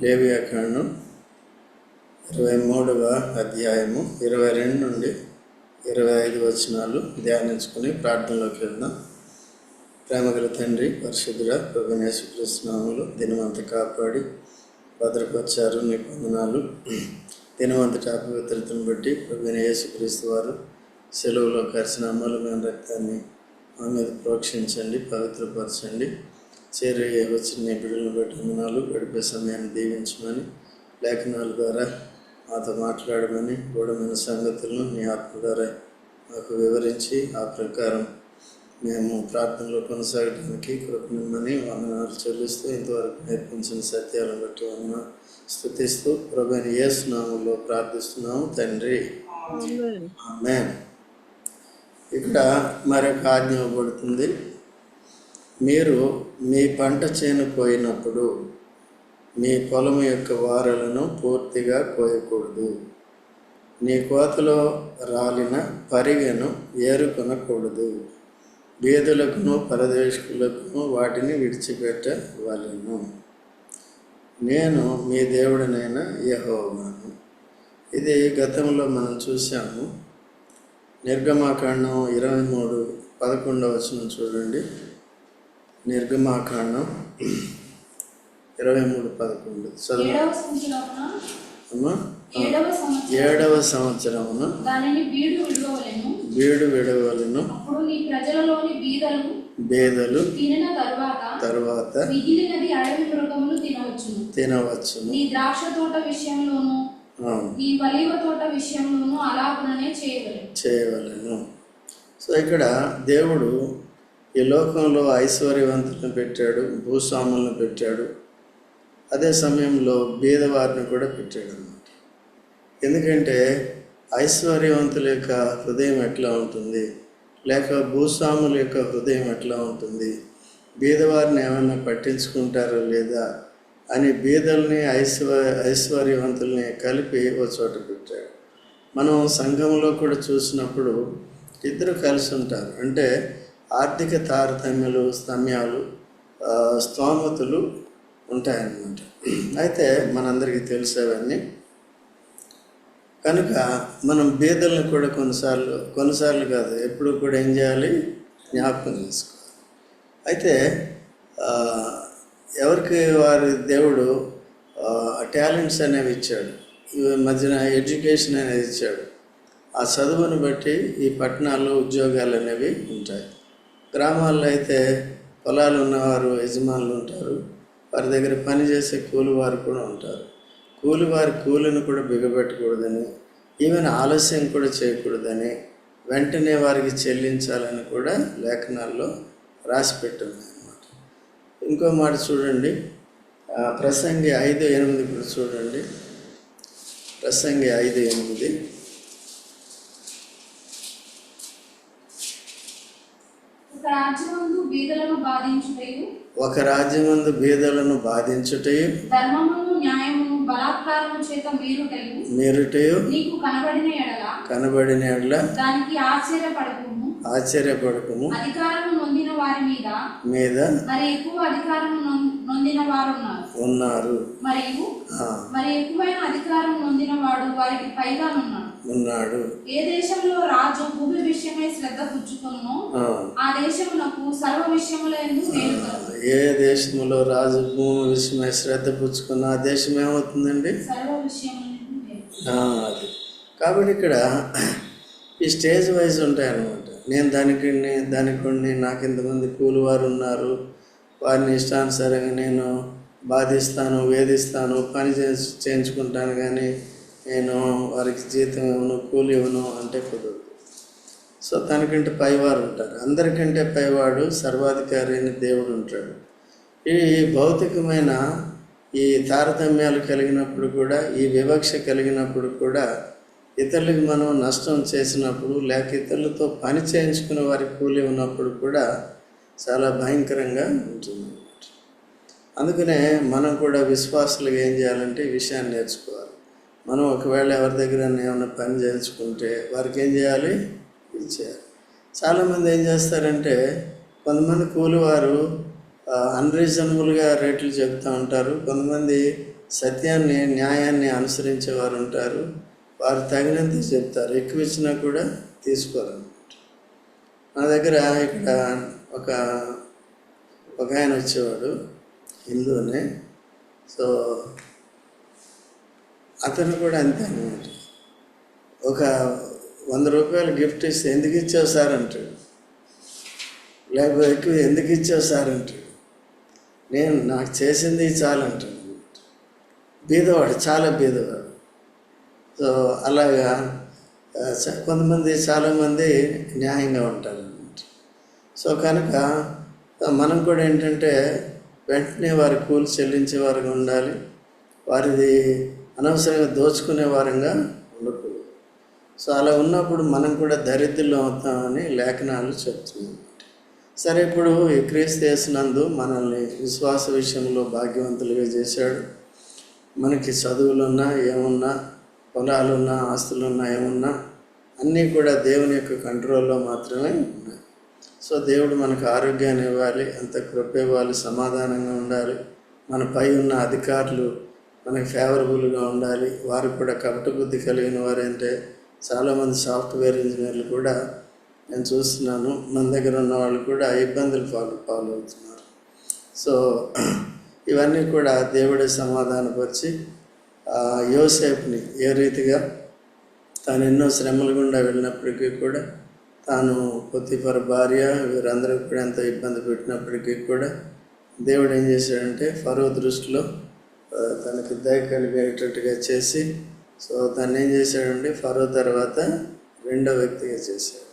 లేవియాకాండం ఇరవై మూడవ అధ్యాయము ఇరవై రెండు నుండి ఇరవై ఐదు వచనాలు ధ్యానించుకుని ప్రార్థనలోకి వెళ్దాం. ప్రేమగల తండ్రి పరిశుద్ధుడ ప్రభునేశ్వకృష్ణాములు దినవంత కాపాడి భద్రపరిచారు నీ వందనాలు. దినమంతటి అపవిత్రతను బట్టి ప్రభుని యేసుక్రీస్తు వారు సెలవులో కరిచిన అమలమైన రక్తాన్ని మా మీద ప్రోక్షించండి పవిత్రపరచండి. చేరే వచ్చిన నీ బిడ్డలను బట్టి వందనాలు గడిపే సమయాన్ని దీవించమని లేఖనాల ద్వారా మాతో మాట్లాడమని గూఢమైన సంగతులను మీ ఆత్మ ద్వారా మాకు వివరించి ఆ ప్రకారం మేము ప్రార్థనలో కొనసాగడానికి కృపనిమ్మని వందనాలు చెల్లిస్తూ ఇంతవరకు నేర్పించిన సత్యాలను బట్టి వందన స్థుతిస్తూ ప్రభుని యేసునామంలో ప్రార్థిస్తున్నాము తండ్రి. ఇక్కడ మరొక ఆజ్ఞ ఇవ్వబడుతుంది. మీరు మీ పంట చేను పోయినప్పుడు మీ పొలం యొక్క వారలను పూర్తిగా కోయకూడదు. నీ కోతలో రాలిన పరిగెను ఏరుకొనకూడదు. బీదులకును పరదేశకులకును వాటిని విడిచిపెట్టవలెను. నేను మీ దేవుడినైన యహోవాను. ఇది గతంలో మనం చూసాము నిర్గమాకాండం ఇరవై మూడు పదకొండవ వచనం చూడండి. నిర్గమాకాండం ఇరవై మూడు పదకొండు. చదువు. ఏడవ సంవత్సరమున? బీడు విడవలెను. బీడు విడవలను. అప్పుడు నీ ప్రజలలోని బీదలు తరువాత మిగిలినది అడవి మృగములు తినవచ్చును. నీ ద్రాక్ష తోట విషయంలోను ఆ, నీ వలివ తోట విషయంలోను అలాగుననే చేయవలెను. చేయవలెను. సో ఇక్కడ దేవుడు ఈ లోకంలో ఐశ్వర్యవంతులను పెట్టాడు భూస్వాములను పెట్టాడు. అదే సమయంలో బీదవారిని కూడా పెట్టాడు అన్నమాట ఎందుకంటే ఐశ్వర్యవంతుల యొక్క హృదయం ఎట్లా ఉంటుంది? లేక భూస్వాముల యొక్క హృదయం ఎట్లా ఉంటుంది? బీదవారిని ఏమైనా పట్టించుకుంటారో లేదా? అని బీదల్ని ఐశ్వర్య ఐశ్వర్యవంతుల్ని కలిపి ఓ చోట పెట్టాడు. మనం సంఘంలో కూడా చూసినప్పుడు ఇద్దరు కలిసి ఉంటారు. అంటే ఆర్థిక తారతమ్యాలు స్తమ్యాలు స్తోమతులు ఉంటాయన్నమాట. అయితే మనందరికీ తెలిసేవన్నీ కనుక మనం బీదలను కూడా కొన్నిసార్లు కొన్నిసార్లు కాదు ఎప్పుడు కూడా ఏం చేయాలి? జ్ఞాపకం చేసుకోవాలి. అయితే ఎవరికి వారి దేవుడు టాలెంట్స్ అనేవి ఇచ్చాడు. ఈ మధ్యన ఎడ్యుకేషన్ అనేది ఇచ్చాడు. ఆ చదువును బట్టి ఈ పట్టణాల్లో ఉద్యోగాలు అనేవి ఉంటాయి. గ్రామాల్లో అయితే పొలాలు ఉన్నవారు యజమానులు ఉంటారు. వారి దగ్గర పనిచేసే కూలివారు కూడా ఉంటారు. కూలివారి కూలిని కూడా బిగబెట్టకూడదని ఈవెన్ ఆలస్యం కూడా చేయకూడదని వెంటనే వారికి చెల్లించాలని కూడా లేఖనాల్లో రాసి పెట్టింది అనమాట ఇంకో మాట చూడండి. ప్రసంగి ఐదు ఎనిమిది కూడా చూడండి. ప్రసంగి ఐదు ఎనిమిది. రాజ్యమందు బీదలను బాధించుటయు? ఒక రాజ్యమందు బీదలను బాధించుటయు? ధర్మమును న్యాయమును బలాత్కారము చేత మీరుటయు మీరుటయు? నీకు కనబడిన ఎడల? కనబడిన యెడల దానికి ఆశ్చర్యపడకుము. ఆశ్చర్యపడకము. అధికారము నొందిన వారి మీద? మీద? మరి ఎక్కువ అధికారము నొందిన వారు ఉన్నారు. ఉన్నారు. మరియు? మరి ఎక్కువైన అధికారం నొందిన వాడు వారికి పైగా ఉన్నాడు. ఉన్నాడు. ఏ దేశంలో రాజు భూమి విషయమై శ్రద్ధ పుచ్చుకొనునో ఆ, దేశమునకు సర్వ విషయములందు మేలు కలుగు ఏ దేశంలో రాజు భూమి విషయమై శ్రద్ధ పుచ్చుకున్న ఆ దేశం ఏమవుతుందండి సర్వ అది. కాబట్టి ఇక్కడ ఈ స్టేజ్ వైజ్ ఉంటాయి అన్నమాట నేను దానికి దానికి కొన్ని నాకు ఇంతమంది కూలి వారు ఉన్నారు వారిని ఇష్టానుసారంగా నేను బాధిస్తాను వేధిస్తాను పని చేయించుకుంటాను కానీ నేను వారికి జీతం ఇవ్వను కూలి ఇవ్వను అంటే కుదరదు. సో తనకంటే పైవారు ఉంటారు. అందరికంటే పైవాడు సర్వాధికారి అని దేవుడు ఉంటాడు. ఈ భౌతికమైన ఈ తారతమ్యాలు కలిగినప్పుడు కూడా ఈ వివక్ష కలిగినప్పుడు కూడా ఇతరులకు మనం నష్టం చేసినప్పుడు లేక ఇతరులతో పని చేయించుకునే వారి కూలి ఉన్నప్పుడు కూడా చాలా భయంకరంగా ఉంటుంది అందుకనే మనం కూడా విశ్వాసులుగా ఏం చేయాలంటే ఈ విషయాన్ని నేర్చుకోవాలి. మనం ఒకవేళ ఎవరి దగ్గర ఏమైనా పని చేయించుకుంటే వారికి ఏం చేయాలి? ఇచ్చేయాలి చాలామంది ఏం చేస్తారంటే కొంతమంది కూలివారు అన్రీజనబుల్గా రేట్లు చెప్తూ ఉంటారు. కొంతమంది సత్యాన్ని న్యాయాన్ని అనుసరించే వారు ఉంటారు. వారు తగినంత చెప్తారు. ఎక్కువ ఇచ్చినా కూడా తీసుకోరు నా దగ్గర ఇక్కడ ఒక ఒక ఆయన వచ్చేవాడు హిందూనే సో అతను కూడా అంతే అనమాట ఒక వంద రూపాయలు గిఫ్ట్ ఇస్తే ఎందుకు ఇచ్చావు సార్ అంటాడు. లేకపోతే ఎక్కువ ఎందుకు ఇచ్చావు సార్ అంటాడు. నేను నాకు చేసింది చాలంటాడు బీదవాడు చాలా బీదవాడు. సో అలాగా కొంతమంది చాలామంది న్యాయంగా ఉంటారు అన్నమాట సో కనుక మనం కూడా ఏంటంటే వెంటనే వారి కూలి చెల్లించే వారికి ఉండాలి. వారిది అనవసరంగా దోచుకునే వారంగా ఉండకూడదు. సో అలా ఉన్నప్పుడు మనం కూడా దరిద్రులు అవుతామని లేఖనాలు చెప్తున్నాయి. సరే ఇప్పుడు క్రీస్తు చేసినందు మనల్ని విశ్వాస విషయంలో భాగ్యవంతులుగా చేశాడు. మనకి చదువులున్నా ఏమున్నా పొలాలున్నా ఆస్తులున్నా ఏమున్నా అన్నీ కూడా దేవుని యొక్క కంట్రోల్లో మాత్రమే ఉన్నాయి. సో దేవుడు మనకు ఆరోగ్యాన్ని ఇవ్వాలి అంత కృప ఇవ్వాలి సమాధానంగా ఉండాలి. మన పై ఉన్న అధికారులు మనకి ఫేవరబుల్గా ఉండాలి. వారు కూడా కపట బుద్ధి కలిగిన వారంటే చాలామంది సాఫ్ట్వేర్ ఇంజనీర్లు కూడా నేను చూస్తున్నాను. మన దగ్గర ఉన్న వాళ్ళు కూడా ఇబ్బందులు పాలు పాలవుతున్నారు. సో ఇవన్నీ కూడా దేవుడే సమాధానపరిచి యోసేఫ్ని యోసేపుని ఏ రీతిగా తాను ఎన్నో శ్రమల గుండా వెళ్ళినప్పటికీ కూడా తాను పొత్తిపర భార్య వీరందరూ కూడా ఎంతో ఇబ్బంది పెట్టినప్పటికీ కూడా దేవుడు ఏం చేశాడంటే ఫరో దృష్టిలో తనకి దయ కలిగేటట్టుగా చేసి సో తను ఏం చేశాడండి ఫరో తర్వాత రెండో వ్యక్తిగా చేశాడు.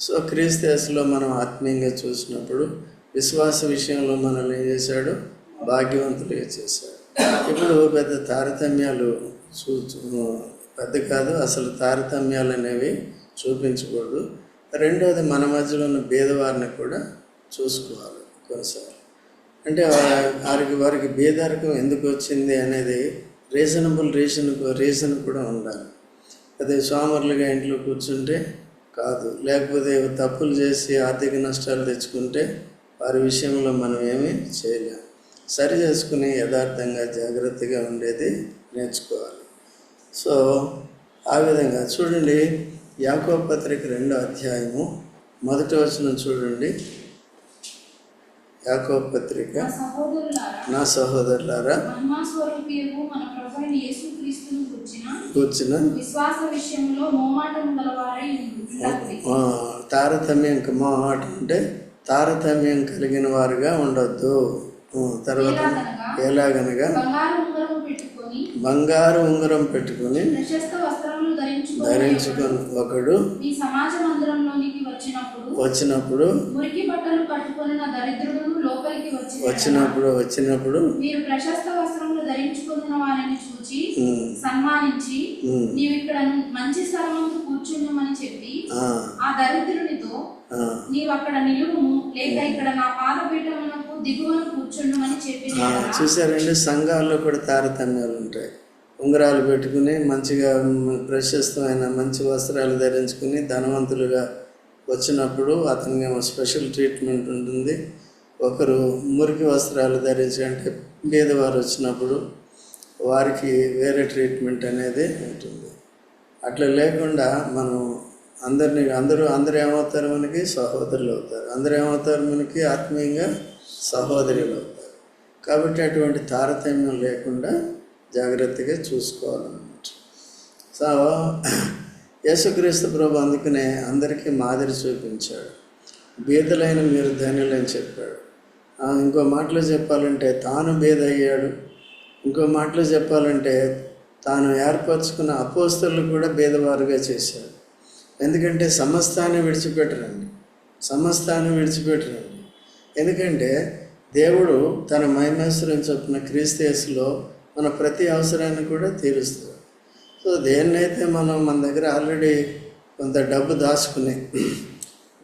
సో క్రీస్తు మనం ఆత్మీయంగా చూసినప్పుడు విశ్వాస విషయంలో మనల్ని ఏం చేశాడు? భాగ్యవంతులుగా చేశాడు. ఇప్పుడు పెద్ద తారతమ్యాలు చూ చూ- పెద్ద కాదు అసలు తారతమ్యాలు అనేవి చూపించకూడదు. రెండోది మన మధ్యలో ఉన్న భేదవారిని కూడా చూసుకోవాలి కొన్నిసార్లు. అంటే వారికి వారికి బేదారకం ఎందుకు వచ్చింది అనేది రీజనబుల్ రీజన్ రీజన్ కూడా ఉండాలి. అదే సోమరులుగా ఇంట్లో కూర్చుంటే కాదు. లేకపోతే తప్పులు చేసి ఆర్థిక నష్టాలు తెచ్చుకుంటే వారి విషయంలో మనం ఏమీ చేయలేం. సరి చేసుకుని యథార్థంగా జాగ్రత్తగా ఉండేది నేర్చుకోవాలి. సో ఆ విధంగా చూడండి యాకో పత్రిక రెండో అధ్యాయము మొదటి వచనం చూడండి. యాకో పత్రిక. నా సహోదరులారా కూర్చున్న మోమాటం తారతమ్యం మా మాట అంటే తారతమ్యం కలిగిన వారుగా ఉండొద్దు. తర్వాత ఎలాగనగా బంగారు ఉంగరము పెట్టుకొని బంగారు ఉంగరం పెట్టుకుని ధరించుకొని ఒకడు వచ్చినప్పుడు వచ్చినప్పుడు వచ్చినప్పుడు వచ్చినప్పుడు మీరు ప్రశస్త వస్త్రములు ధరించుకున్న వారిని చూచి సన్మానించి నీవు ఇక్కడ మంచి స్థలమందు కూర్చున్నామని చెప్పి ఆ, దరిద్రునితో నీవు అక్కడ నిలువుము లేక ఇక్కడ నా పాదపీఠమునకు దిగువను కూర్చుండమని చెప్పి ఆ, చూసారండి సంఘాల్లో కూడా తారతమ్యాలు ఉంటాయి. ఉంగరాలు పెట్టుకుని మంచిగా ప్రశస్తమైన మంచి వస్త్రాలు ధరించుకుని ధనవంతులుగా వచ్చినప్పుడు అతనికి ఏమో స్పెషల్ ట్రీట్మెంట్ ఉంటుంది. ఒకరు మురికి వస్త్రాలు ధరించి అంటే పేదవారు వచ్చినప్పుడు వారికి వేరే ట్రీట్మెంట్ అనేది ఉంటుంది. అట్లా లేకుండా మనం అందరిని అందరూ అందరూ ఏమవుతారు మనకి? సహోదరులు అవుతారు. అందరూ ఏమవుతారు మనకి? ఆత్మీయంగా సహోదరులు అవుతారు. కాబట్టి అటువంటి తారతమ్యం లేకుండా జాగ్రత్తగా చూసుకోవాలన్నమాట. సో యేసుక్రీస్తు ప్రభు అందుకనే అందరికీ మాదిరి చూపించాడు. బీదలైన మీరు ధన్యులని చెప్పాడు. ఇంకో మాటలో చెప్పాలంటే తాను బీద అయ్యాడు ఇంకో మాటలో చెప్పాలంటే తాను ఏర్పరచుకున్న అపోస్తులు కూడా భేదవారుగా చేశాడు ఎందుకంటే సమస్తాన్ని విడిచిపెట్టరండి. సమస్తాన్ని విడిచిపెట్టరండి. ఎందుకంటే దేవుడు తన మహిమేశ్వరం చొప్పున క్రీస్తేసులో మన ప్రతి అవసరాన్ని కూడా తీరుస్తాడు. సో దేన్నైతే మనం మన దగ్గర ఆల్రెడీ కొంత డబ్బు దాచుకుని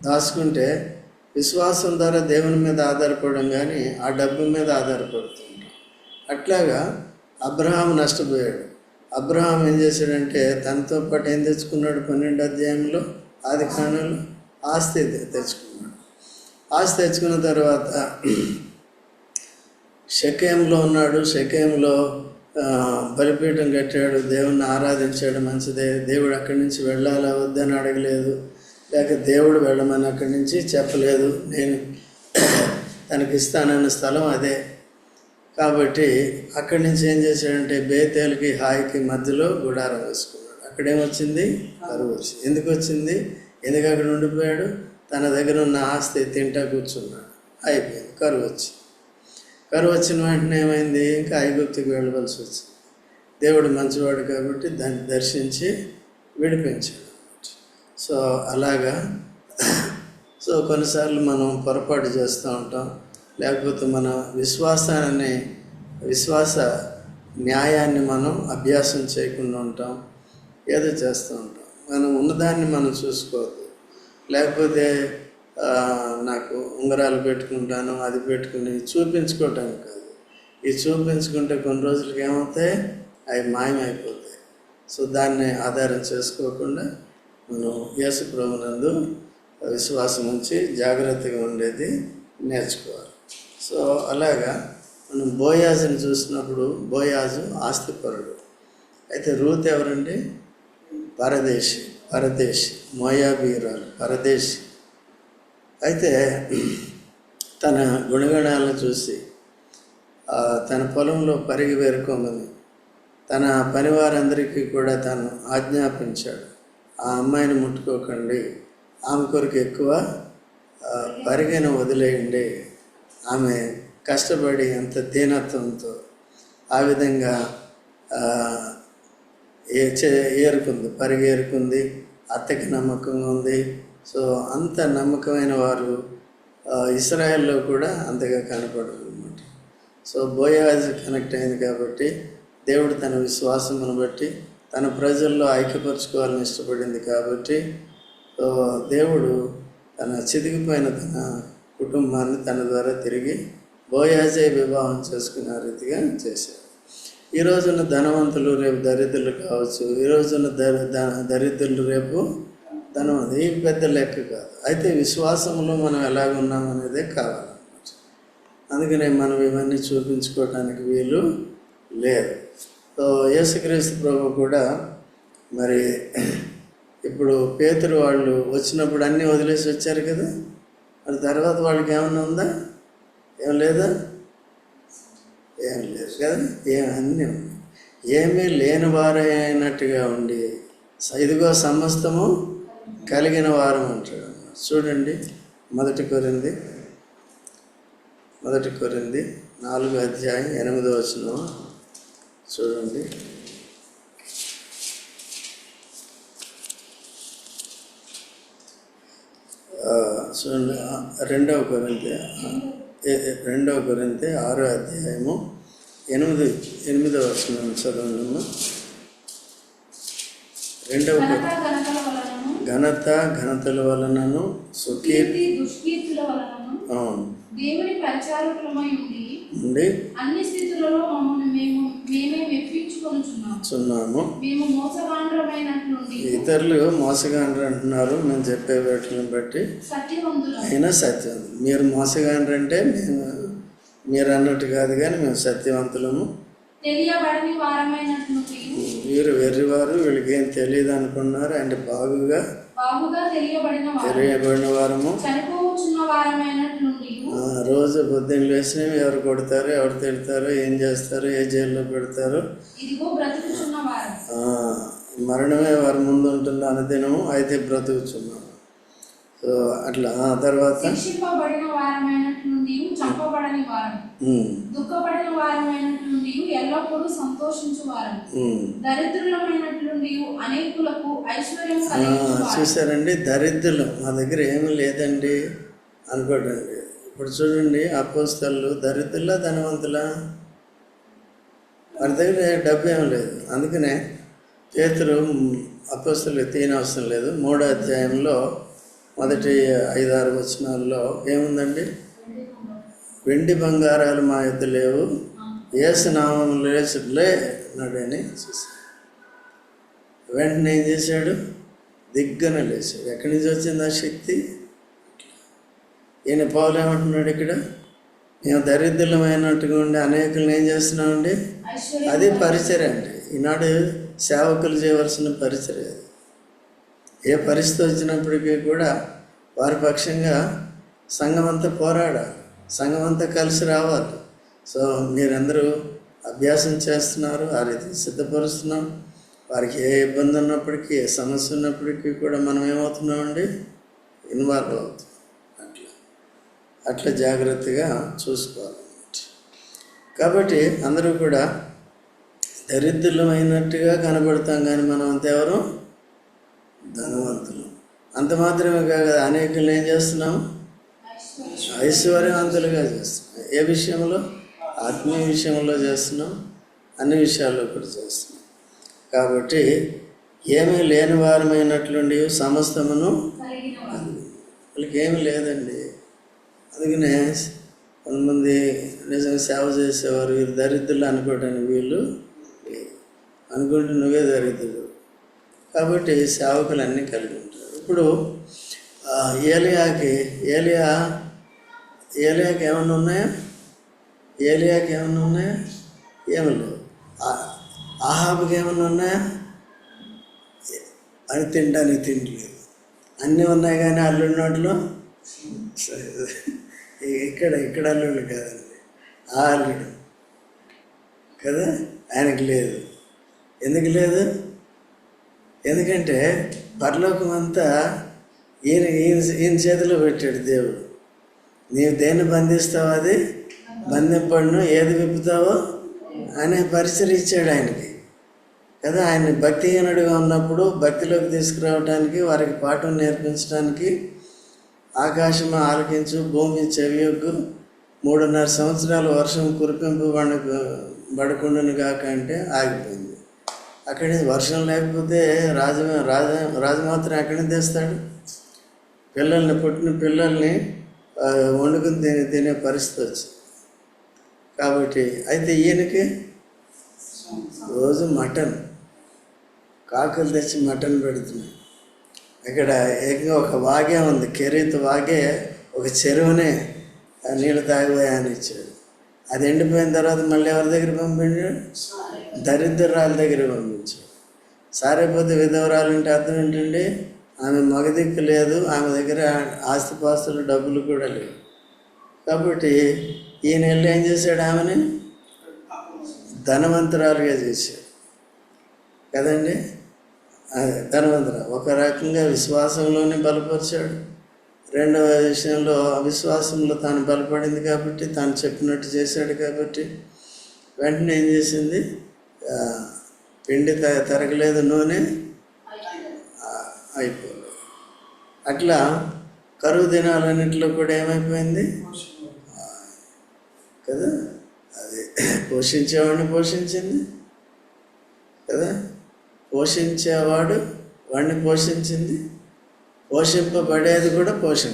దాచుకుంటే విశ్వాసం ద్వారా దేవుని మీద ఆధారపడడం కానీ ఆ డబ్బు మీద ఆధారపడుతుంటాం అట్లాగా అబ్రహాం నష్టపోయాడు. అబ్రహాం ఏం చేశాడంటే తనతో పాటు ఏం తెచ్చుకున్నాడు? పన్నెండు అధ్యాయంలో ఆది కాలంలో ఆస్తి తెచ్చుకున్నాడు. ఆశ తెచ్చుకున్న తర్వాత షకేంలో ఉన్నాడు. షకేంలో బలిపీఠం కట్టాడు. దేవుణ్ణి ఆరాధించాడు మంచిదే దేవుడు అక్కడి నుంచి వెళ్ళాలా వద్దని అడగలేదు. లేక దేవుడు వెళ్ళమని అక్కడి నుంచి చెప్పలేదు. నేను తనకి ఇస్తానన్న స్థలం అదే. కాబట్టి అక్కడి నుంచి ఏం చేశాడంటే బేతేలకి హాయికి మధ్యలో గుడారం వేసుకున్నాడు. అక్కడేమొచ్చింది కరువు వచ్చింది. ఎందుకు వచ్చింది? ఎందుకు అక్కడ ఉండిపోయాడు? తన దగ్గర ఉన్న ఆస్తి తింటా కూర్చున్నాడు అయిపోయింది. కరువు వచ్చి. కరువు వచ్చిన వెంటనే ఏమైంది? ఇంకా ఐగుప్తికి వెళ్ళవలసి వచ్చింది. దేవుడు మంచివాడు కాబట్టి దాన్ని దర్శించి విడిపించాడు. సో అలాగా. సో కొన్నిసార్లు మనం పొరపాటు చేస్తూ ఉంటాం. లేకపోతే మన విశ్వాసాన్ని విశ్వాస న్యాయాన్ని మనం అభ్యాసం చేయకుండా ఉంటాం. ఏదో చేస్తూ ఉంటాం. మనం ఉన్నదాన్ని మనం చూసుకోవద్దు. లేకపోతే నాకు ఉంగరాలు పెట్టుకుంటాను అది పెట్టుకుని చూపించుకోవటానికి కాదు. ఇవి చూపించుకుంటే కొన్ని రోజులకి ఏమవుతాయి? అవి మాయమైపోతాయి. సో దాన్ని ఆధారం చేసుకోకుండా మనం యేసు ప్రభునందు విశ్వాసం ఉంచి జాగ్రత్తగా ఉండేది నేర్చుకోవాలి. సో అలాగా మనం బోయాజుని చూసినప్పుడు బోయాజు ఆస్తిపరుడు. అయితే రూత్ ఎవరండి? పరదేశి. పరదేశ్ మాయాబీరాలు పరదేశ్. అయితే తన గుణగణాలను చూసి తన పొలంలో పరిగి వేరుకోమని తన పనివారందరికీ కూడా తను ఆజ్ఞాపించాడు. ఆ అమ్మాయిని ముట్టుకోకండి ఆమె కొరకు ఎక్కువ పరిగెను వదిలేయండి. ఆమె కష్టపడి అంత దీనత్వంతో ఆ విధంగా ఆ, ఏ చే ఏరుకుంది పరిగేరుకుంది అత్తకి నమ్మకంగా ఉంది. సో అంత నమ్మకమైన వారు ఇస్రాయెల్లో కూడా అంతగా కనపడరు అనమాట సో బోయాజ్ కనెక్ట్ అయింది కాబట్టి దేవుడు తన విశ్వాసమును బట్టి తన ప్రజల్లో ఐక్యపరచుకోవాలని ఇష్టపడింది కాబట్టి సో దేవుడు తన చితికిపోయిన తన కుటుంబాన్ని తన ద్వారా తిరిగి బోయాజే వివాహం చేసుకునే రీతిగా చేశారు. ఈ రోజున ధనవంతులు రేపు దరిద్రులు కావచ్చు ఈ రోజున దరి దరిద్రులు రేపు ధనవంతులు. ఈ పెద్ద లెక్క కాదు. అయితే విశ్వాసంలో మనం ఎలాగ ఉన్నాం అనేదే కావాలన్నమాట అందుకనే మనం ఇవన్నీ చూపించుకోవటానికి వీలు లేదు. సో యేసుక్రీస్తు ప్రభు కూడా మరి ఇప్పుడు పేతురు వాళ్ళు వచ్చినప్పుడు అన్నీ వదిలేసి వచ్చారు కదా? మరి తర్వాత వాళ్ళకి ఏమన్నా ఉందా? ఏం లేదా? ఏం లేదు. కదా? ఏ అన్నీ ఉన్నాయి. ఏమీ లేని వారైనట్టుగా ఉండి ఇదిగో సమస్తము కలిగిన వారం అంటాడు. చూడండి మొదటి కొరింది మొదటి కొరింది నాలుగో అధ్యాయం ఎనిమిదో వచ్చిన చూడండి. చూడండి రెండవ కొరింతే రెండవ కొరింతే ఆరో అధ్యాయము. ఎనిమిది ఎనిమిదవ వచనం చదవండి రెండవ. ఘనత ఘనతల వలనను. సుకీర్తి కీర్తి దుష్కీర్తుల అవును. దేవుని పరిచారకులమై ఉండి ఉండి అన్ని స్థితులలో మమ్మల్ని మేము మేమే మెప్పించుకొనుచున్నాము. మేము మోసగాండ్రమైనట్లుండి. ఇతరులు మోసగాండ్రు అంటున్నారు. మేము చెప్పే వాటిని బట్టి అయినా సత్యం మీరు మోసగాండ్రు అంటే మేము మీరు అన్నట్టు కాదు కానీ మేము సత్యవంతులము. వీరు వెర్రివారు వీళ్ళకి ఏం తెలియదు అనుకున్నారు. అంటే బాగుగా తెలియబడిన వారు. తెలియబడిన వారము. రోజు పొద్దున్న లేచినవి ఎవరు కొడతారు ఎవరు తిడతారు ఏం చేస్తారు ఏ జైల్లో పెడతారు? మరణమే వారి ముందు ఉంటుంది అనుదినము అయితే బ్రతుకుచున్నాము. సో అట్లా. ఆ తర్వాత చంపబడని వారం దుఃఖపడిన వారమైనట్లుండి ఎల్లప్పుడూ సంతోషించు వారం. దరిద్రులమైనట్లుండి అనేకులకు ఐశ్వర్యం చూసారండి దరిద్రులు. మా దగ్గర ఏమీ లేదండి. అనుకోకండి ఇప్పుడు చూడండి అపోస్తలు దరిద్రులా ధనవంతులా? వారి దగ్గర డబ్బు ఏం లేదు. అందుకనే పేతురు అపోస్తలు తీయనవసరం లేదు. మూడో అధ్యాయంలో మొదటి ఐదారు వచనాల్లో ఏముందండి? వెండి బంగారాలు మా యొక్క లేవు. ఏసునామం లేచులే నడని చూశాడు. వెంటనే ఏం చేశాడు? దిగ్గన లేచాడు. ఎక్కడి నుంచి వచ్చింది ఆ శక్తి? ఈయన పౌలు ఏమంటున్నాడు ఇక్కడ? మేము దరిద్రులమైనట్టుగా ఉండి అనేకులను ఏం చేస్తున్నామండి? అది పరిచయం అండి. ఈనాడు సేవకులు చేయవలసిన పరిచర్య ఏ పరిస్థితి వచ్చినప్పటికీ కూడా వారి పక్షంగా సంఘం అంతా పోరాడాలి. సంఘం అంతా కలిసి రావాలి. సో మీరందరూ అభ్యాసం చేస్తున్నారు ఆ రీతి సిద్ధపరుస్తున్నాం. వారికి ఏ ఇబ్బంది ఉన్నప్పటికీ ఏ సమస్య ఉన్నప్పటికీ కూడా మనం ఏమవుతున్నామండి? ఇన్వాల్వ్ అవుతాం. అట్లా. అట్లా జాగ్రత్తగా చూసుకోవాలన్నమాట. కాబట్టి అందరూ కూడా దరిద్రులమైనట్టుగా కనబడతాం కానీ మనం అంతెవరు ధనవంతులు. అంత మాత్రమే కాదు అనేకులు ఏం చేస్తున్నాము ఐశ్వర్యవంతులుగా చేస్తున్నాం. ఏ విషయంలో? ఆత్మీయ విషయంలో చేస్తున్నాం అన్ని విషయాల్లో కూడా చేస్తున్నాం. కాబట్టి ఏమీ లేని వారమైనట్లుండి సమస్తమును వాళ్ళకి ఏమీ లేదండి. అందుకనే కొంతమంది నిజంగా సేవ చేసేవారు వీరు దరిద్రులు అనుకోవడానికి వీళ్ళు అనుకుంటే నువ్వే దరిద్రుడు. కాబట్టి సేవకులు అన్నీ కలిగి ఉంటారు. ఇప్పుడు ఆ, ఏలియాకి ఏలియా ఏలియాకి ఏమైనా ఉన్నాయా? ఏలియాకి ఏమైనా ఉన్నాయా? ఏమి లేవు. ఆహాబుకి ఏమైనా ఉన్నాయా? అని తినడానికి తిండి లేదు అన్నీ ఉన్నాయి కానీ అల్లుడి నోట్లో? ఇక్కడ ఇక్కడ అల్లుడు కాదండి. ఆ అల్లుడు. కదా? ఆయనకి లేదు. ఎందుకు లేదు? ఎందుకంటే పరలోకం అంతా ఈయన ఈయన ఈయన చేతిలో పెట్టాడు దేవుడు. నీవు దేన్ని బంధిస్తావు అది? బంధింపడును ఏది విప్పుతావో? అనే పరిచయం ఇచ్చాడు ఆయనకి. కదా ఆయన భక్తిహీనుడిగా ఉన్నప్పుడు భక్తిలోకి తీసుకురావడానికి వారికి పాఠం నేర్పించడానికి ఆకాశం ఆలకించు భూమి చెవియొగ్గు మూడున్నర సంవత్సరాలు వర్షం కురిపింపు పడకు పడకుండాను కాక అంటే ఆగిపోయింది. అక్కడి నుంచి వర్షం లేకపోతే రాజ రాజ రాజమాత్రం ఎక్కడి నుంచి తెస్తాడు? పిల్లల్ని పుట్టిన పిల్లల్ని వండుకుని తినే తినే పరిస్థితి వచ్చింది. కాబట్టి అయితే ఈయనకి రోజు మటన్ కాకులు తెచ్చి మటన్ పెడుతున్నాయి. ఇక్కడ ఏకంగా ఒక వాగే ఉంది. కెరీత్ వాగే ఒక చెరువునే నీళ్ళు తాగిపోయాయని ఇచ్చాడు. అది ఎండిపోయిన తర్వాత మళ్ళీ ఎవరి దగ్గర పంపించాడు? దరిద్రాల దగ్గర పంపించాడు. సారైపోతే విధవరాలు అంటే అర్థం ఏంటండి? ఆమె మగదిక్కు లేదు ఆమె దగ్గర ఆస్తిపాస్తులు డబ్బులు కూడా లేవు. కాబట్టి ఈయన వెళ్ళి ఏం చేశాడు ఆమెని? ధనవంతురాలుగా చేశాడు. కదండి? ధనవంతుర ఒక రకంగా విశ్వాసంలోనే బలపరిచాడు. రెండవ విషయంలో అవిశ్వాసంలో తాను బలపడింది కాబట్టి తాను చెప్పినట్టు చేశాడు కాబట్టి వెంటనే ఏం చేసింది? పిండి తరగలేదు నూనె. అయిపోయింది అట్లా కరువు దినాలన్నింటిలో కూడా ఏమైపోయింది? కదా? అది పోషించేవాడిని పోషించింది. కదా? పోషించేవాడు వాడిని పోషించింది. పోషింపబడేది కూడా పోషణ.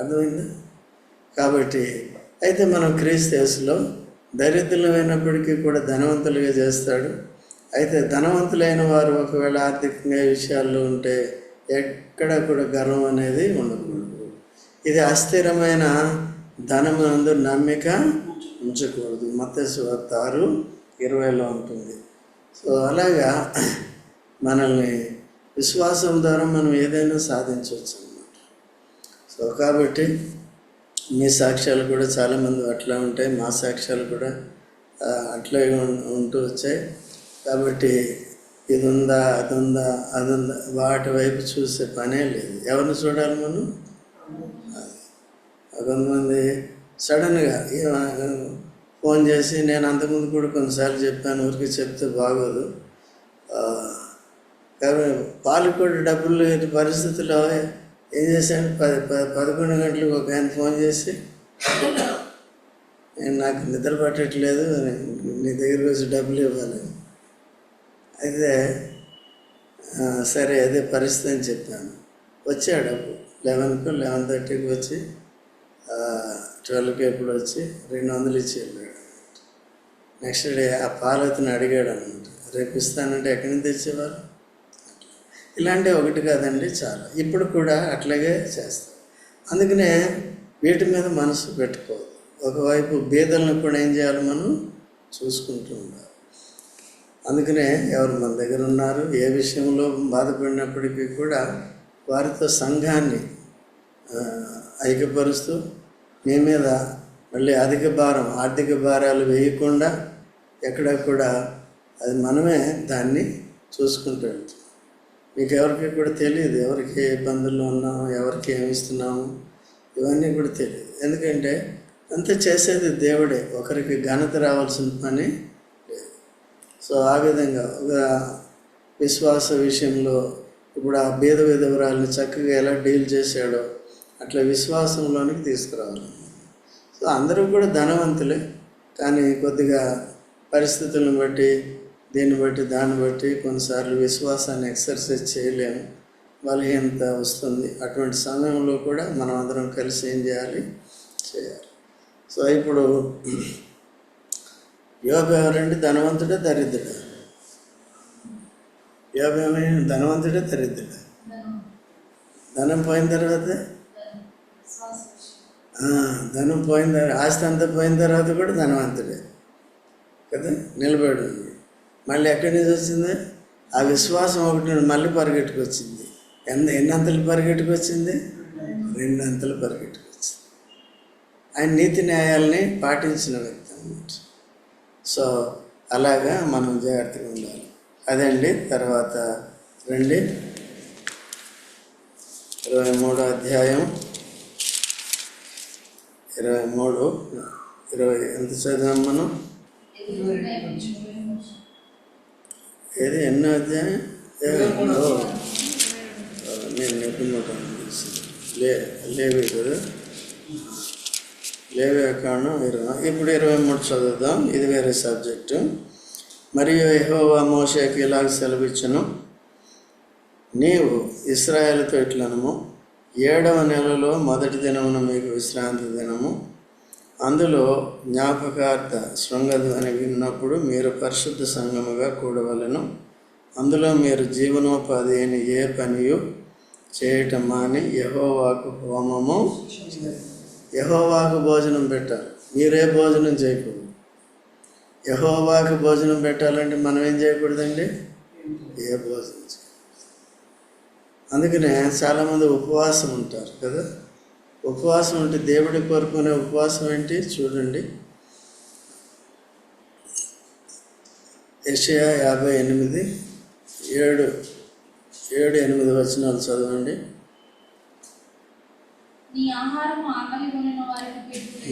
అర్థమైందా? కాబట్టి అయితే మనం క్రీస్తులో దరిద్రులమైనప్పటికీ కూడా ధనవంతులుగా చేస్తాడు. అయితే ధనవంతులైన వారు ఒకవేళ ఆర్థికంగా విషయాల్లో ఉంటే ఎక్కడ కూడా గర్వం అనేది ఉండకూడదు ఇది అస్థిరమైన ధనమునందు నమ్మిక ఉంచకూడదు. మత్స్యవార్త ఆరు ఇరవైలో ఉంటుంది. సో అలాగా మనల్ని విశ్వాసం ద్వారా మనం ఏదైనా సాధించవచ్చు అన్నమాట. సో కాబట్టి మీ సాక్ష్యాలు కూడా చాలామంది అట్లా ఉంటాయి. మా సాక్ష్యాలు కూడా అట్లే ఉంటూ వచ్చాయి. కాబట్టి ఇది ఉందా అది ఉందా అది ఉందా వాటి వైపు చూసే పనే లేదు. ఎవరిని చూడాలి మనం? కొంతమంది సడన్గా ఫోన్ చేసి నేను అంతకుముందు కూడా కొన్నిసార్లు చెప్పాను ఊరికి చెప్తే బాగోదు. కానీ పాలు కూడా డబ్బులు లేని పరిస్థితుల్లో ఏం చేశాను? పది పదకొండు గంటలకు ఒక ఆయన ఫోన్ చేసి నేను నాకు నిద్ర పట్టట్లేదు నీ దగ్గరికి వచ్చి డబ్బులు ఇవ్వాలి. అయితే సరే అదే పరిస్థితి అని చెప్పాను. వచ్చాడు అప్పుడు. లెవెన్కు లెవెన్ థర్టీకి వచ్చి ట్వెల్వ్కి ఎప్పుడు వచ్చి రెండు వందలు ఇచ్చి వెళ్ళాడు. నెక్స్ట్ డే ఆ పాలతను అడిగాడు అనమాట రేపు ఇస్తానంటే ఎక్కడి నుంచి తెచ్చేవారు? ఇలాంటి ఒకటి కాదండి చాలా. ఇప్పుడు కూడా అట్లాగే చేస్తాం. అందుకనే వీటి మీద మనసు పెట్టుకోవద్దు. ఒకవైపు బీదలను కూడా ఏం చేయాలి మనం? చూసుకుంటూ ఉండాలి. అందుకనే ఎవరు మన దగ్గర ఉన్నారు ఏ విషయంలో బాధపడినప్పటికీ కూడా వారితో సంఘాన్ని ఐక్యపరుస్తూ మీ మీద మళ్ళీ అధిక భారం ఆర్థిక భారాలు వేయకుండా ఎక్కడ కూడా అది మనమే దాన్ని చూసుకుంటూ వెళ్తాం. మీకు ఎవరికి కూడా తెలియదు ఎవరికి ఏ ఇబ్బందుల్లో ఉన్నాము ఎవరికి ఏమి ఇస్తున్నాము ఇవన్నీ కూడా తెలియదు. ఎందుకంటే అంత చేసేది దేవుడే ఒకరికి ఘనత రావాల్సిన పని సో ఆ విధంగా ఒక విశ్వాస విషయంలో ఇప్పుడు ఆ భేద విధవరాలని చక్కగా ఎలా డీల్ చేశాడో అట్లా విశ్వాసంలోనికి తీసుకురావాలి. సో అందరూ కూడా ధనవంతులే కానీ కొద్దిగా పరిస్థితులను బట్టి దీన్ని బట్టి దాన్ని బట్టి కొన్నిసార్లు విశ్వాసాన్ని ఎక్సర్సైజ్ చేయలేము. బలహీనత వస్తుంది? అటువంటి సమయంలో కూడా మనం అందరం కలిసి ఏం చేయాలి? చేయాలి. సో ఇప్పుడు యోగ ఎవరండి? ధనవంతుడే దరిద్రుడా? యోగ ఏమైనా? ధనవంతుడే దరిద్రుడా? ధనం పోయిన తర్వాత? ధనం పోయిన తర్వాత ఆస్తి అంతా పోయిన తర్వాత కూడా ధనవంతుడే. కదా? నిలబడి. ఉంది మళ్ళీ ఎక్కడి నుంచి వచ్చింది? ఆ విశ్వాసం ఒకటి మళ్ళీ పరిగెట్టుకొచ్చింది. ఎంత ఎన్నంతలు పరిగెట్టుకొచ్చింది? రెండంతలు పరిగెట్టుకొచ్చింది. ఆయన నీతి న్యాయాల్ని పాటించిన వ్యక్తి అన్నమాట. సో అలాగా మనం జాగ్రత్తగా ఉండాలి. అదండి తర్వాత రండి. ఇరవై మూడో అధ్యాయం. ఇరవై మూడు ఇరవై ఎంత చదివాం మనం? ఏది? ఎన్నో అధ్యాయం? నేను నిపుణుడు లే లేవు కదా. లేవి కారణం ఇరవై ఇప్పుడు ఇరవై మూడు చదువుదాం. ఇది వేరే సబ్జెక్టు. మరియు యహోవా మోషేకి ఇలాగ సెలవిచ్చును. నీవు ఇస్రాయేల్తో ఇట్లనము. ఏడవ నెలలో మొదటి దినమున మీకు విశ్రాంతి దినము. అందులో జ్ఞాపకార్థ శృంగధ్వని విన్నప్పుడు మీరు పరిశుద్ధ సంఘముగా కూడవలను. అందులో మీరు జీవనోపాధి అయిన ఏ పనియు చేయటం మాని యహోవాకు హోమము యహోవాకు భోజనం పెట్టాలి మీరే భోజనం చేయకూడదు యహోవాకు భోజనం పెట్టాలంటే మనం ఏం చేయకూడదండి? ఏ భోజనం అందుకనే చాలామంది ఉపవాసం ఉంటారు కదా? ఉపవాసం అంటే దేవుడి కోరుకునే ఉపవాసం ఏంటి? చూడండి. యెషయా యాభై ఎనిమిది ఏడు ఏడు ఎనిమిది వచనాలు చదవండి.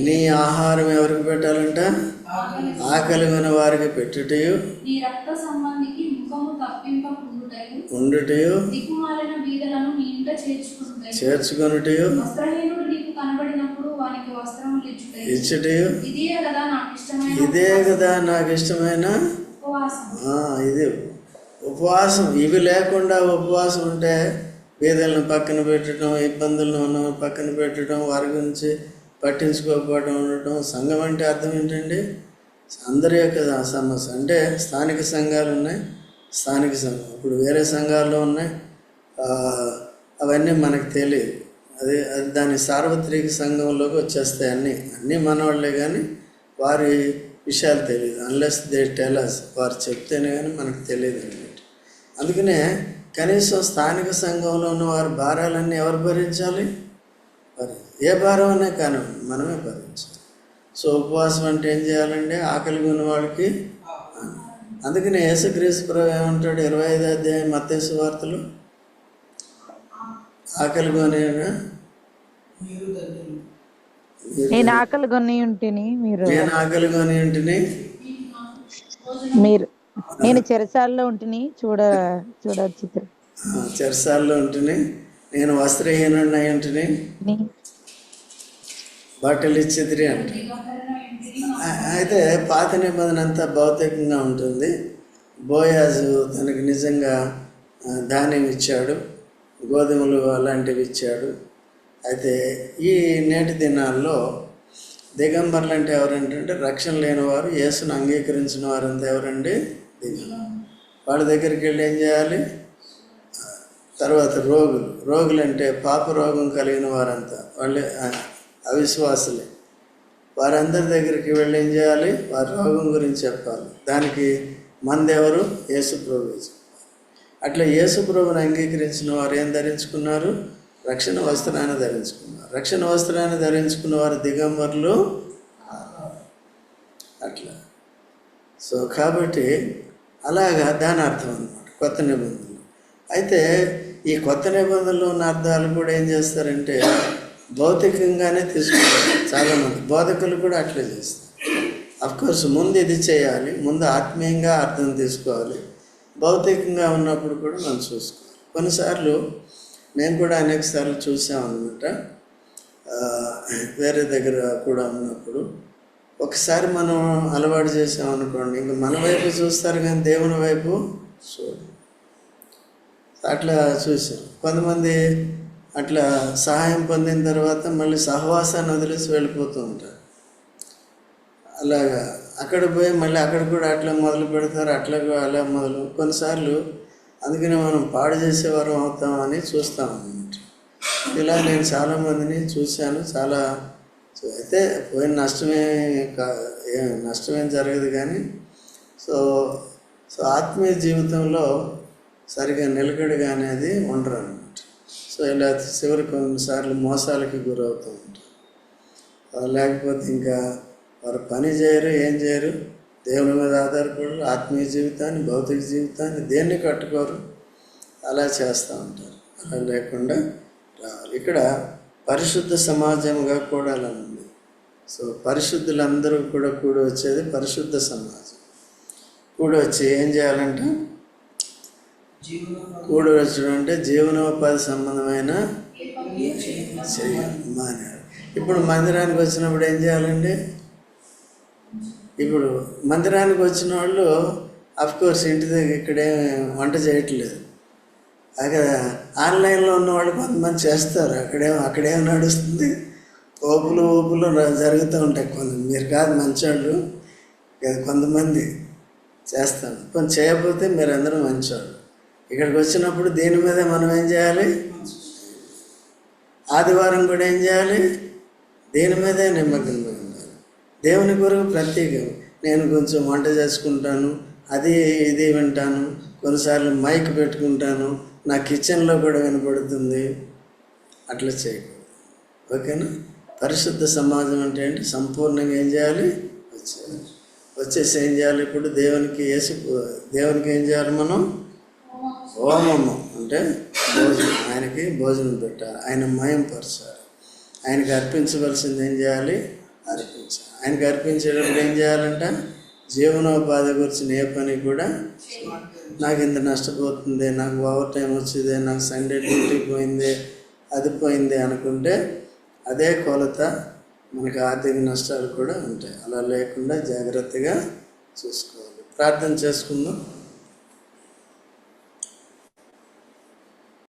నీ ఆహారం ఎవరికి పెట్టాలంట? ఆకలి ఉన్న వారికి పెట్టుటయు. ఉండుటయు. చేర్చుకొనుటయు. ఇచ్చుటయు. ఇదే కదా నాకు ఇష్టమైన ఇది ఉపవాసం. ఇవి లేకుండా ఉపవాసం ఉంటే పేదలను పక్కన పెట్టడం ఇబ్బందులను ఉన్న పక్కన పెట్టడం వారి గురించి పట్టించుకోకపోవడం ఉండటం సంఘం అంటే అర్థం ఏంటండి? అందరి యొక్క సమస్య. అంటే స్థానిక సంఘాలు ఉన్నాయి స్థానిక సంఘం. ఇప్పుడు వేరే సంఘాల్లో ఉన్నాయి అవన్నీ మనకు తెలియదు. అది అది దాని సార్వత్రిక సంఘంలోకి వచ్చేస్తాయి అన్నీ. అన్నీ మనవాళ్ళే కానీ వారి విషయాలు తెలియదు. అన్లెస్ దే టెలర్స్ వారు చెప్తేనే కానీ మనకు తెలియదు అన్నమాట. అందుకనే కనీసం స్థానిక సంఘంలో ఉన్న వారి భారాలన్నీ ఎవరు భరించాలి? మరి ఏ భారం అనే కానీ మనమే భరించాలి. సో ఉపవాసం అంటే ఏం చేయాలండి? ఆకలి ఉన్న వాళ్ళకి అందుకనే యేసుక్రీస్తు ప్రభు ఏమంటాడు? ఇరవై ఐదు అధ్యాయం మత్తేసు వార్తలు. ఆకలి కొనేనా నేను ఆకలి కొని ఉంటిని మీరు నేను ఆకలి కొని ఉంటిని. మీరు నేను చెరసాల్లో ఉంటిని చూడ చూడవచ్చు చెరసాల్లో ఉంటిని నేను వస్త్రహీనుడిని అయి ఉంటిని. బట్టలు ఇచ్చేదిరి అంట. అయితే పాత నిబంధన అంతా భౌతికంగా ఉంటుంది. బోయాజు తనకు నిజంగా ధాన్యం ఇచ్చాడు గోధుమలు అలాంటివి ఇచ్చాడు. అయితే ఈ నేటి దినాల్లో దిగంబర్లు అంటే ఎవరంటే రక్షణ లేని వారు యేసును అంగీకరించిన వారంతా ఎవరండి? వాళ్ళ దగ్గరికి వెళ్ళి ఏం చేయాలి? తర్వాత రోగులు రోగులు అంటే పాప రోగం కలిగిన వారంతా వాళ్ళే అవిశ్వాసులే. వారందరి దగ్గరికి వెళ్ళి ఏం చేయాలి? వారి రోగం గురించి చెప్పాలి. దానికి మందెవరు? యేసుప్రభు అట్లా యేసుప్రభుని అంగీకరించిన వారు ఏం ధరించుకున్నారు? రక్షణ వస్త్రాన్ని ధరించుకున్నారు. రక్షణ వస్త్రాన్ని ధరించుకున్న వారు దిగంబరులు అట్లా. సో కాబట్టి అలాగా దాని అర్థం అన్నమాట కొత్త నిబంధనలు. అయితే ఈ కొత్త నిబంధనలు ఉన్న అర్థాలు కూడా ఏం చేస్తారంటే భౌతికంగానే తీసుకుంటారు చాలామంది. బోధకులు కూడా అట్లే చేస్తారు. అఫ్కోర్స్ ముందు ఇది చేయాలి ముందు ఆత్మీయంగా అర్థం తీసుకోవాలి. భౌతికంగా ఉన్నప్పుడు కూడా మనం చూసుకోవాలి. కొన్నిసార్లు మేము కూడా అనేక సార్లు చూసామన్నమాట వేరే దగ్గర కూడా ఉన్నప్పుడు ఒకసారి మనం అలవాటు చేసామనుకోండి ఇంకా మన వైపు చూస్తారు కానీ దేవుని వైపు చూడు. అట్లా చూసాం కొంతమంది అట్లా సహాయం పొందిన తర్వాత మళ్ళీ సహవాసాన్ని వదిలేసి వెళ్ళిపోతూ ఉంటారు. అలాగా. అక్కడ పోయి మళ్ళీ అక్కడ కూడా అట్లా మొదలు పెడతారు అట్లా అలా మొదలు. కొన్నిసార్లు అందుకనే మనం పాడు చేసేవారం అవుతామని చూస్తాం అన్నమాట. ఇలా నేను చాలామందిని చూశాను. చాలా సో అయితే పోయిన నష్టమే కా ఏం నష్టమేం జరగదు కానీ సో సో ఆత్మీయ జీవితంలో సరిగా నిలకడగా అనేది ఉండరు అనమాట సో ఇలా చివరి కొన్నిసార్లు మోసాలకి గురవుతూ ఉంటారు. లేకపోతే ఇంకా వారు పని చేయరు ఏం చేయరు దేవుని మీద ఆధారపడరు ఆత్మీయ జీవితాన్ని భౌతిక జీవితాన్ని దేన్ని కట్టుకోరు అలా చేస్తూ ఉంటారు. అలా లేకుండా రావాలి. ఇక్కడ పరిశుద్ధ సమాజంగా కూడా ఉంది సో పరిశుద్ధులందరూ కూడా కూడి వచ్చేది పరిశుద్ధ సమాజం. కూడి వచ్చి ఏం చేయాలంటే కూడి వచ్చడం అంటే జీవనోపాధి సంబంధమైన చేయాలి ఇప్పుడు మందిరానికి వచ్చినప్పుడు ఏం చేయాలండి? ఇప్పుడు మందిరానికి వచ్చిన వాళ్ళు అఫ్కోర్స్ ఇంటి దగ్గర ఇక్కడే వంట చేయట్లేదు. అక్కడ ఆన్లైన్లో ఉన్నవాళ్ళు కొంతమంది చేస్తారు. అక్కడేమో అక్కడేమో నడుస్తుంది? ఓపులు ఓపులు జరుగుతూ ఉంటాయి. కొంత మీరు కాదు మంచోళ్ళు కొంతమంది చేస్తాను కొంచెం చేయకపోతే మీరందరూ మంచోళ్ళు. ఇక్కడికి వచ్చినప్పుడు దీని మీద మనం ఏం చేయాలి? ఆదివారం కూడా ఏం చేయాలి? దేని మీదే నిమగ్నమై ఉండాలి. దేవుని కొరకు ప్రత్యేకం. నేను కొంచెం వంట చేసుకుంటాను అది ఇది వింటాను కొన్నిసార్లు మైక్ పెట్టుకుంటాను నా కిచెన్లో కూడా వినపడుతుంది. అట్లా చేయకూడదు ఓకేనా? పరిశుద్ధ సమాజం అంటే ఏంటి? సంపూర్ణంగా ఏం చేయాలి? వచ్చేయాలి. వచ్చేసి ఏం చేయాలి? ఇప్పుడు దేవునికి వేసి దేవునికి ఏం చేయాలి మనం? హోమము అంటే భోజనం. ఆయనకి భోజనం పెట్టాలి. ఆయన మయంపరచాలి. ఆయనకి అర్పించవలసింది ఏం చేయాలి? అర్పించాలి. ఆయనకి అర్పించేటప్పుడు ఏం చేయాలంటే? జీవనోపాధి గురించిన ఏ పని కూడా నాకు ఇంత నష్టపోతుంది నాకు ఓవర్ టైం వచ్చింది నాకు సండే డ్యూటీ పోయింది అది పోయింది అనుకుంటే అదే కొలత మనకి ఆర్థిక నష్టాలు కూడా ఉంటాయి. అలా లేకుండా జాగ్రత్తగా చూసుకోవాలి. ప్రార్థన చేసుకుందాం.